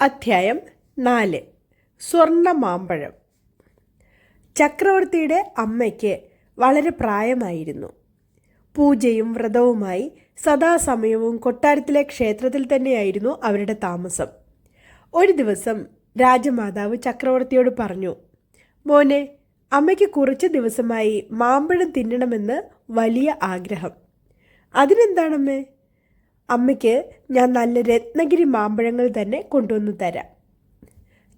അധ്യായം നാല്. സ്വർണ മാമ്പഴം ചക്രവർത്തിയുടെ അമ്മയ്ക്ക് വളരെ പ്രായമായിരുന്നു. പൂജയും വ്രതവുമായി സദാസമയവും കൊട്ടാരത്തിലെ ക്ഷേത്രത്തിൽ തന്നെയായിരുന്നു അവരുടെ താമസം. ഒരു ദിവസം രാജമാതാവ് ചക്രവർത്തിയോട് പറഞ്ഞു മോനെ അമ്മയ്ക്ക് കുറച്ച് ദിവസമായി മാമ്പഴം തിന്നണമെന്ന് വലിയ ആഗ്രഹം. അതിനെന്താണമ്മേ? അമ്മയ്ക്ക് ഞാൻ നല്ല രത്നഗിരി മാമ്പഴങ്ങൾ തന്നെ കൊണ്ടുവന്നു തരാം.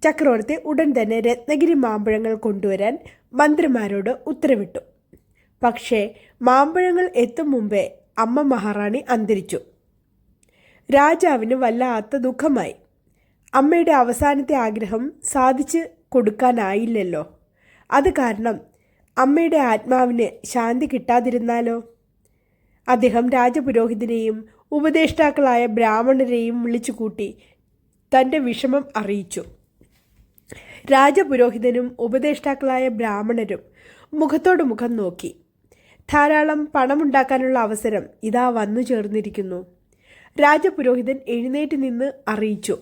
ചക്രവർത്തി ഉടൻ തന്നെ രത്നഗിരി മാമ്പഴങ്ങൾ കൊണ്ടുവരാൻ മന്ത്രിമാരോട് ഉത്തരവിട്ടു. പക്ഷേ മാമ്പഴങ്ങൾ എത്തും മുമ്പേ അമ്മ മഹാറാണി അന്തരിച്ചു. രാജാവിന് വല്ലാത്ത ദുഃഖമായി. അമ്മയുടെ അവസാനത്തെ ആഗ്രഹം സാധിച്ച് കൊടുക്കാനായില്ലല്ലോ. അത് കാരണം അമ്മയുടെ ആത്മാവിന് ശാന്തി കിട്ടാതിരുന്നാലോ? അദ്ദേഹം രാജപുരോഹിതനെയും ഉപദേഷ്ടാക്കളായ ബ്രാഹ്മണരെയും വിളിച്ചുകൂട്ടി തന്റെ വിഷമം അറിയിച്ചു. രാജപുരോഹിതനും ഉപദേഷ്ടാക്കളായ ബ്രാഹ്മണരും മുഖത്തോട് മുഖം നോക്കി. ധാരാളം പണമുണ്ടാക്കാനുള്ള അവസരം ഇതാ വന്നു ചേർന്നിരിക്കുന്നു. രാജപുരോഹിതൻ എഴുന്നേറ്റ് നിന്ന് അറിയിച്ചു.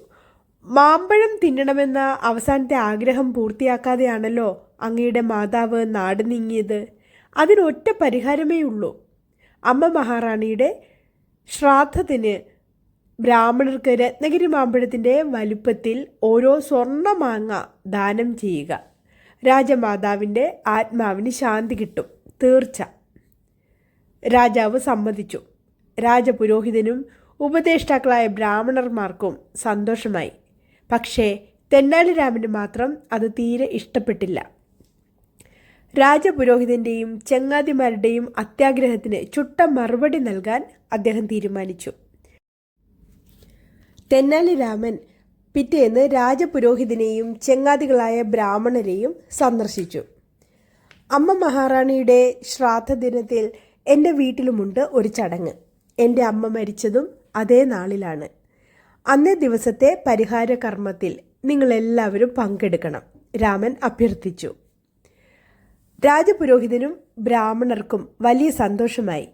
മാമ്പഴം തിന്നണമെന്ന അവസാനത്തെ ആഗ്രഹം പൂർത്തിയാക്കാതെയാണല്ലോ അങ്ങയുടെ മാതാവ് നാട് നീങ്ങിയത്. അതിനൊറ്റ പരിഹാരമേ ഉള്ളൂ അമ്മ മഹാറാണിയുടെ ശ്രാദ്ധത്തിന് ബ്രാഹ്മണർക്ക് രത്നഗിരി മാമ്പഴത്തിന്റെ വലുപ്പത്തിൽ ഓരോ സ്വർണമാങ്ങ ദാനം ചെയ്യുക. രാജമാതാവിന്റെ ആത്മാവിന് ശാന്തി കിട്ടും. തീർച്ച. രാജാവ് സമ്മതിച്ചു. രാജപുരോഹിതനും ഉപദേഷ്ടാക്കളായ ബ്രാഹ്മണർമാർക്കും സന്തോഷമായി. പക്ഷേ തെന്നാലിരാമന് മാത്രം അത് തീരെ ഇഷ്ടപ്പെട്ടില്ല. രാജപുരോഹിതന്റെയും ചങ്ങാതിമാരുടെയും അത്യാഗ്രഹത്തിന് ചുട്ട മറുപടി നൽകാൻ അദ്ദേഹം തീരുമാനിച്ചു. തെന്നാലി രാമൻ പിറ്റേന്ന് രാജപുരോഹിതനെയും ചെങ്ങാതികളായ ബ്രാഹ്മണരെയും സന്ദർശിച്ചു. അമ്മ മഹാറാണിയുടെ ശ്രാദ്ധ ദിനത്തിൽ എന്റെ വീട്ടിലുമുണ്ട് ഒരു ചടങ്ങ്. എന്റെ അമ്മ മരിച്ചതും അതേ നാളിലാണ്. അന്നേ ദിവസത്തെ പരിഹാര കർമ്മത്തിൽ നിങ്ങളെല്ലാവരും പങ്കെടുക്കണം രാമൻ അഭ്യർത്ഥിച്ചു. രാജപുരോഹിതനും ബ്രാഹ്മണർക്കും വലിയ സന്തോഷമായി.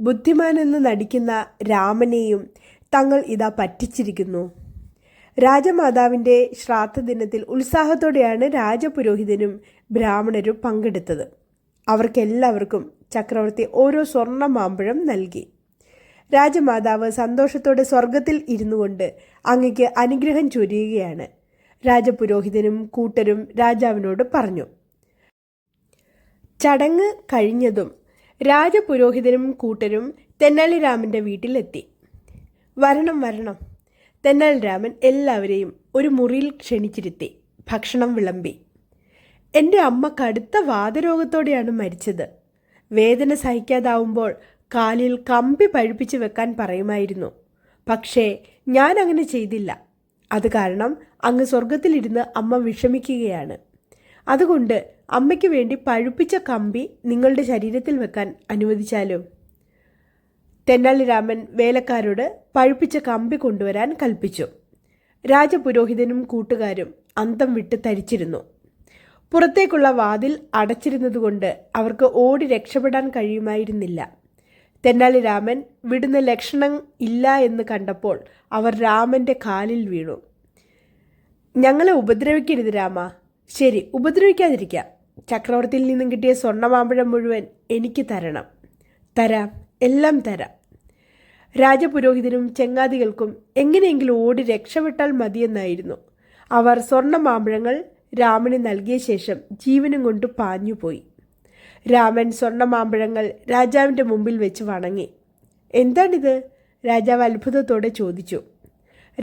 ബുദ്ധിമാനെന്ന് നടിക്കുന്ന രാമനെയും തങ്ങൾ ഇതാ പറ്റിച്ചിരിക്കുന്നു. രാജമാതാവിന്റെ ശ്രാദ്ധദിനത്തിൽ ഉത്സാഹത്തോടെയാണ് രാജപുരോഹിതനും ബ്രാഹ്മണരും പങ്കെടുത്തത്. അവർക്കെല്ലാവർക്കും ചക്രവർത്തി ഓരോ സ്വർണ മാമ്പഴം നൽകി. രാജമാതാവ് സന്തോഷത്തോടെ സ്വർഗത്തിൽ ഇരുന്നു കൊണ്ട് അങ്ങയ്ക്ക് അനുഗ്രഹം ചൊരിയുകയാണ്. രാജപുരോഹിതനും കൂട്ടരും രാജാവിനോട് പറഞ്ഞു ചടങ്ങ് കഴിഞ്ഞതും രാജപുരോഹിതനും കൂട്ടരും തെന്നാലിരാമന്റെ വീട്ടിലെത്തി. വരണം വരണം. തെന്നാലിരാമൻ എല്ലാവരെയും ഒരു മുറിയിൽ ക്ഷണിച്ചിരുത്തി. ഭക്ഷണം വിളമ്പി. എന്റെ അമ്മ കടുത്ത വാതരോഗത്തോടെയാണ് മരിച്ചത്. വേദന സഹിക്കാതാവുമ്പോൾ കാലിൽ കമ്പി പഴുപ്പിച്ച് വെക്കാൻ പറയുമായിരുന്നു. പക്ഷേ ഞാൻ അങ്ങനെ ചെയ്തില്ല. അത് കാരണം അങ്ങ് സ്വർഗത്തിലിരുന്ന് അമ്മ വിഷമിക്കുകയാണ്. അതുകൊണ്ട് അമ്മയ്ക്ക് വേണ്ടി പഴുപ്പിച്ച കമ്പി നിങ്ങളുടെ ശരീരത്തിൽ വെക്കാൻ അനുവദിച്ചാലോ? അനുവദിച്ചാലും തെന്നാലിരാമൻ വേലക്കാരോട് പഴുപ്പിച്ച കമ്പി കൊണ്ടുവരാൻ കൽപ്പിച്ചു. രാജപുരോഹിതനും കൂട്ടുകാരും അന്തം വിട്ട് തരിച്ചിരുന്നു. പുറത്തേക്കുള്ള വാതിൽ അടച്ചിരുന്നതുകൊണ്ട് അവർക്ക് ഓടി രക്ഷപ്പെടാൻ കഴിയുമായിരുന്നില്ല. തെന്നാലിരാമൻ വിടുന്ന ലക്ഷണം ഇല്ല എന്ന് കണ്ടപ്പോൾ അവർ രാമന്റെ കാലിൽ വീണു. ഞങ്ങളെ ഉപദ്രവിക്കരുത് രാമ. ശരി ഉപദ്രവിക്കാതിരിക്കാം. ചക്രവർത്തിയിൽ നിന്നും കിട്ടിയ സ്വർണമാമ്പഴം മുഴുവൻ എനിക്ക് തരണം. തരാം. എല്ലാം തരാം. രാജപുരോഹിതനും ചെങ്ങാതികൾക്കും എങ്ങനെയെങ്കിലും ഓടി രക്ഷപ്പെട്ടാൽ മതിയെന്നായിരുന്നു. അവർ സ്വർണ മാമ്പഴങ്ങൾ രാമന് നൽകിയ ശേഷം ജീവനും കൊണ്ട് പാഞ്ഞുപോയി. രാമൻ സ്വർണ മാമ്പഴങ്ങൾ രാജാവിന്റെ മുമ്പിൽ വെച്ച് വണങ്ങി. എന്താണിത്? രാജാവ് അത്ഭുതത്തോടെ ചോദിച്ചു.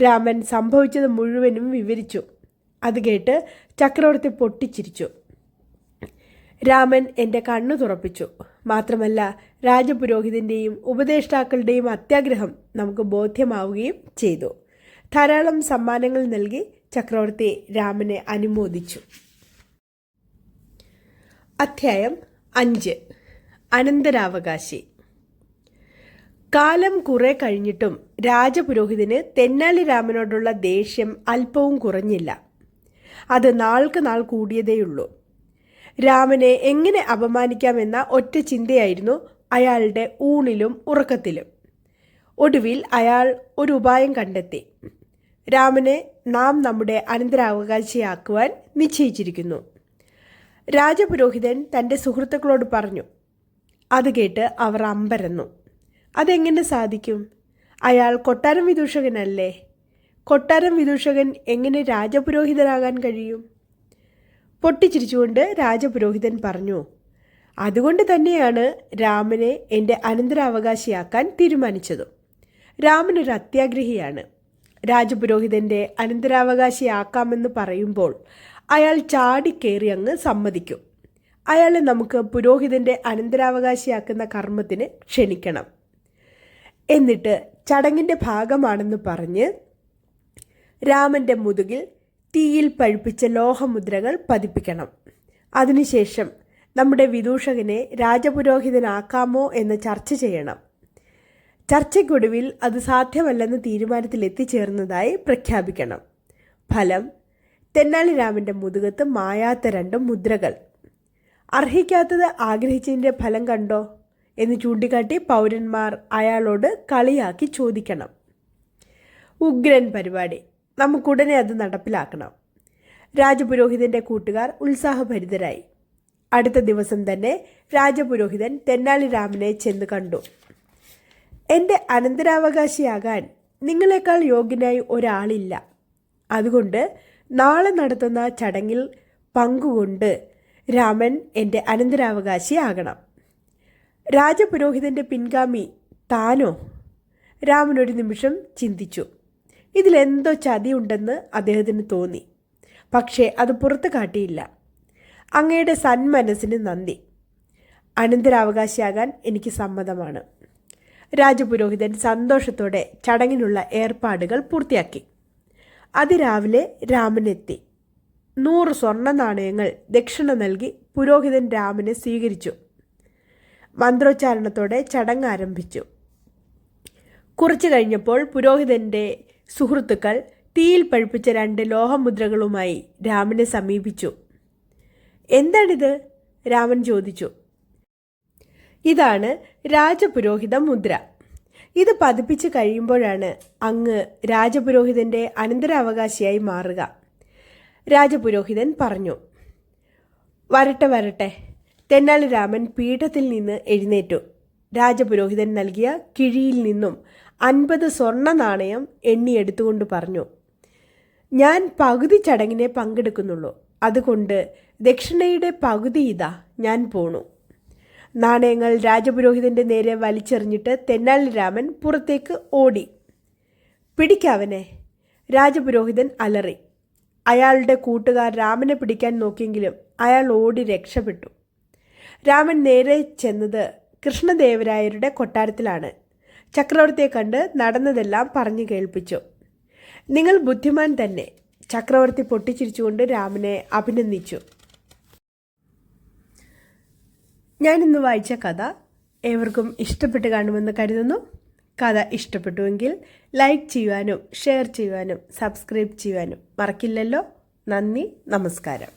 രാമൻ സംഭവിച്ചത് മുഴുവനും വിവരിച്ചു. അത് കേട്ട് ചക്രവർത്തി പൊട്ടിച്ചിരിച്ചു. രാമൻ എന്റെ കണ്ണു തുറപ്പിച്ചു. മാത്രമല്ല രാജപുരോഹിതന്റെയും ഉപദേഷ്ടാക്കളുടെയും അത്യാഗ്രഹം നമുക്ക് ബോധ്യമാവുകയും ചെയ്തു. ധാരാളം സമ്മാനങ്ങൾ നൽകി ചക്രവർത്തി രാമനെ അനുമോദിച്ചു. അധ്യായം അഞ്ച്. അനന്തരാവകാശി. കാലം കുറെ കഴിഞ്ഞിട്ടും രാജപുരോഹിതന് തെന്നാലി രാമനോടുള്ള ദേഷ്യം അല്പവും കുറഞ്ഞില്ല. അത് നാൾക്ക് നാൾ കൂടിയതേയുള്ളൂ. രാമനെ എങ്ങനെ അപമാനിക്കാമെന്ന ഒറ്റ ചിന്തയായിരുന്നു അയാളുടെ ഊണിലും ഉറക്കത്തിലും. ഒടുവിൽ അയാൾ ഒരു ഉപായം കണ്ടെത്തി. രാമനെ നാം നമ്മുടെ അനന്തരാവകാശിയാക്കുവാൻ നിശ്ചയിച്ചിരിക്കുന്നു. രാജപുരോഹിതൻ തന്റെ സുഹൃത്തുക്കളോട് പറഞ്ഞു അത് കേട്ട് അവർ അമ്പരന്നു. അതെങ്ങനെ സാധിക്കും? അയാൾ കൊട്ടാരം വിദൂഷകനല്ലേ? കൊട്ടാരം വിദൂഷകൻ എങ്ങനെ രാജപുരോഹിതനാകാൻ കഴിയും? പൊട്ടിച്ചിരിച്ചുകൊണ്ട് രാജപുരോഹിതൻ പറഞ്ഞു അതുകൊണ്ട് തന്നെയാണ് രാമനെ എന്റെ അനന്തരാവകാശിയാക്കാൻ തീരുമാനിച്ചതും. രാമൻ ഒരു അത്യാഗ്രഹിയാണ്. രാജപുരോഹിതന്റെ അനന്തരാവകാശിയാക്കാമെന്ന് പറയുമ്പോൾ അയാൾ ചാടിക്കേറി അങ്ങ് സമ്മതിക്കും. അയാളെ നമുക്ക് പുരോഹിതന്റെ അനന്തരാവകാശിയാക്കുന്ന കർമ്മത്തിന് ക്ഷണിക്കണം. എന്നിട്ട് ചടങ്ങിന്റെ ഭാഗമാണെന്ന് പറഞ്ഞ് രാമന്റെ മുതുകിൽ തീയിൽ പഴുപ്പിച്ച ലോഹമുദ്രകൾ പതിപ്പിക്കണം. അതിനുശേഷം നമ്മുടെ വിദൂഷകനെ രാജപുരോഹിതനാക്കാമോ എന്ന് ചർച്ച ചെയ്യണം. ചർച്ചയ്ക്കൊടുവിൽ അത് സാധ്യമല്ലെന്ന തീരുമാനത്തിൽ എത്തിച്ചേർന്നതായി പ്രഖ്യാപിക്കണം. ഫലം തെന്നാലിരാമന്റെ മുതുകത്ത് മായാത്ത രണ്ട് മുദ്രകൾ. അർഹിക്കാത്തത് ആഗ്രഹിച്ചതിന്റെ ഫലം കണ്ടോ എന്ന് ചൂണ്ടിക്കാട്ടി പൗരന്മാർ അയാളോട് കളിയാക്കി ചോദിക്കണം. ഉഗ്രൻ പരിപാടി. നമുക്കുടനെ അത് നടപ്പിലാക്കണം. രാജപുരോഹിതന്റെ കൂട്ടുകാർ ഉത്സാഹഭരിതരായി. അടുത്ത ദിവസം തന്നെ രാജപുരോഹിതൻ തെന്നാലിരാമനെ ചെന്ന് കണ്ടു. എന്റെ അനന്തരാവകാശിയാകാൻ നിങ്ങളെക്കാൾ യോഗ്യനായി ഒരാളില്ല. അതുകൊണ്ട് നാളെ നടത്തുന്ന ചടങ്ങിൽ പങ്കുകൊണ്ട് രാമൻ എന്റെ അനന്തരാവകാശിയാകണം രാജപുരോഹിതന്റെ പിൻഗാമി താനോ? രാമൻ ഒരു നിമിഷം ചിന്തിച്ചു. ഇതിലെന്തോ ചതിയുണ്ടെന്ന് അദ്ദേഹത്തിന് തോന്നി. പക്ഷേ അത് പുറത്തു കാട്ടിയില്ല. അങ്ങയുടെ സന്മനസ്സിന് നന്ദി. അനന്തരാവകാശിയാകാൻ എനിക്ക് സമ്മതമാണ്. രാജപുരോഹിതൻ സന്തോഷത്തോടെ ചടങ്ങിനുള്ള ഏർപ്പാടുകൾ പൂർത്തിയാക്കി. അത് രാവിലെ രാമനെത്തി. നൂറ് സ്വർണ നാണയങ്ങൾ ദക്ഷിണ നൽകി പുരോഹിതൻ രാമനെ സ്വീകരിച്ചു. മന്ത്രോച്ചാരണത്തോടെ ചടങ്ങ് ആരംഭിച്ചു. കുറച്ചു കഴിഞ്ഞപ്പോൾ പുരോഹിതന്റെ സുഹൃത്തുക്കൾ തീയിൽ പഴുപ്പിച്ച രണ്ട് ലോഹമുദ്രകളുമായി രാമനെ സമീപിച്ചു. എന്താണിത്? രാമൻ ചോദിച്ചു. ഇതാണ് രാജപുരോഹിത മുദ്ര. ഇത് പതിപ്പിച്ച് കഴിയുമ്പോഴാണ് അങ്ങ് രാജപുരോഹിതന്റെ അനന്തരാവകാശിയായി മാറുക. രാജപുരോഹിതൻ പറഞ്ഞു. വരട്ടെ വരട്ടെ തെന്നാലി രാമൻ പീഠത്തിൽ നിന്ന് എഴുന്നേറ്റു. രാജപുരോഹിതൻ നൽകിയ കിഴിയിൽ നിന്നും അൻപത് സ്വർണ നാണയം എണ്ണിയെടുത്തുകൊണ്ട് പറഞ്ഞു. ഞാൻ പകുതി ചടങ്ങിനെ പങ്കെടുക്കുന്നുള്ളൂ. അതുകൊണ്ട് ദക്ഷിണയുടെ പകുതി ഇതാ ഞാൻ പോണു. നാണയങ്ങൾ രാജപുരോഹിതന്റെ നേരെ വലിച്ചെറിഞ്ഞിട്ട് തെന്നാലി രാമൻ പുറത്തേക്ക് ഓടി. പിടിക്കാവനെ. രാജപുരോഹിതൻ അലറി. അയാളുടെ കൂട്ടുകാർ രാമനെ പിടിക്കാൻ നോക്കിയെങ്കിലും അയാൾ ഓടി രക്ഷപ്പെട്ടു. രാമൻ നേരെ ചെന്നത് കൃഷ്ണദേവരായരുടെ കൊട്ടാരത്തിലാണ്. ചക്രവർത്തിയെ കണ്ട് നടന്നതെല്ലാം പറഞ്ഞു കേൾപ്പിച്ചു. നിങ്ങൾ ബുദ്ധിമാൻ തന്നെ ചക്രവർത്തി പൊട്ടിച്ചിരിച്ചുകൊണ്ട് രാമനെ അഭിനന്ദിച്ചു. ഞാനിന്ന് വായിച്ച കഥ ഏവർക്കും ഇഷ്ടപ്പെട്ട് കാണുമെന്ന് കരുതുന്നു. കഥ ഇഷ്ടപ്പെട്ടുവെങ്കിൽ ലൈക്ക് ചെയ്യുവാനും ഷെയർ ചെയ്യുവാനും സബ്സ്ക്രൈബ് ചെയ്യുവാനും മറക്കില്ലല്ലോ. നന്ദി നമസ്കാരം.